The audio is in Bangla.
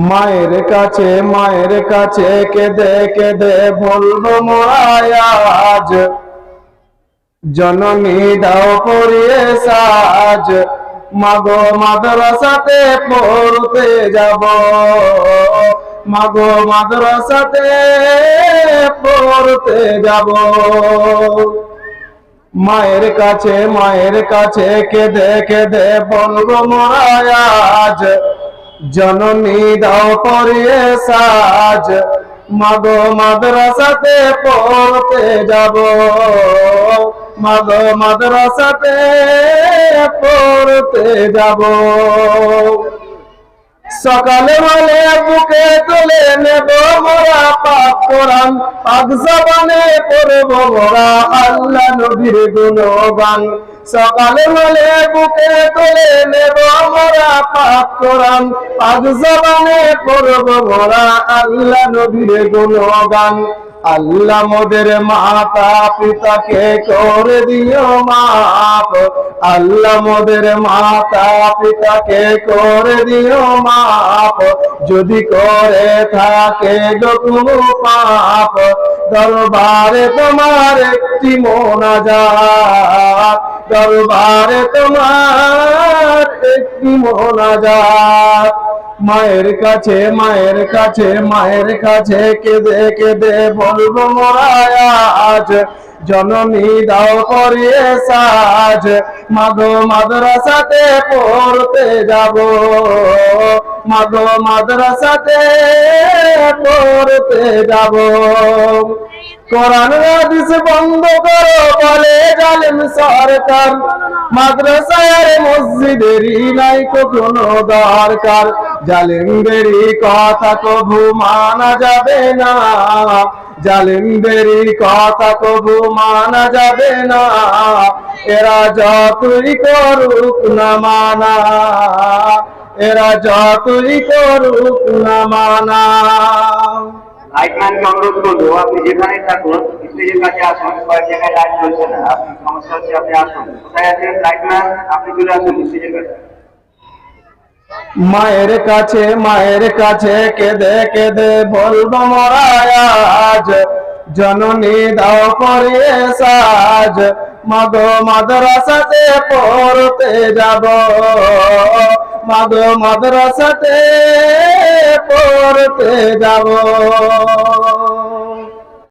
মায়ের কাছে মায়ের কাছে কেঁদে কেঁদে বলব মোরায়াজ জননী দাও পড়িয়ে সাজ। মাগো মাদ্রাসাতে পড়তে যাব। মাগো মাদ্রাসাতে পড়তে যাব। মায়ের কাছে মায়ের কাছে কেঁদে কেঁদে বলব মোরায়াজ জননী দাও পরিয়ে সাজ। মাগো মাদ্রাসাতে পড়তে যাব। মাগো মাদ্রাসাতে পড়তে যাব। সকালে বলে বুকে তুলে নেব মোরা পাক কোরআন। পাক জবানে পড়ব মোরা আল্লাহ নবীর গুণগান। সকালে বলে বুকে তুলে নেব মোরা পাক কোরআন। পাক জবানে পড়ব মোরা আল্লাহ নবীর গুণগান। আল্লাহ মোদের মাতা পিতাকে করে দিও মাপ। আল্লাহ মোদের মাতা পিতাকে করে দিও মাপ। যদি করে থাকে গো পাপ, দরবারে তোমার একটি মোনাজাত। দরবারে তোমার একটি মোনাজাত। মায়ের কাছে মায়ের কাছে মায়ের কাছে কেঁদে কেঁদে বলব মোরায়াজ জননী দাও করিয়ে সাজ। মাগো মাদ্রাসাতে পড়তে যাব। মাগো মাদ্রাসাতে পড়তে যাব। কোরআন হাদিস বন্ধ করো বলে সরকার, মাদ্রাসায় মসজিদেরই নাই কোনো দরকার। জালিমদেরই কথা কভু মানা যাবে না। জালিমদেরই কথা কভু মানা যাবে না। এরা যতই করুক না মানা, এরা যতই করুক না মানা। লাইটম্যানকে অনুরোধ করব আপনি যেখানে থাকুন, স্টেজের কাছে আসুন, কয়েক লাইট চলছে না। সমস্যা হচ্ছে, আপনি আসুন। কোথায় আছেন আপনি চলে আসুন স্টেজের কাছে। মায়ের কাছে মায়ের কাছে কেঁদে কেঁদে বলব মরায়াজ জননী দাও পরিয়ে সাজ। মাগো মাদ্রাসাতে পড়তে যাব। মাগো মাদ্রাসাতে পড়তে যাব।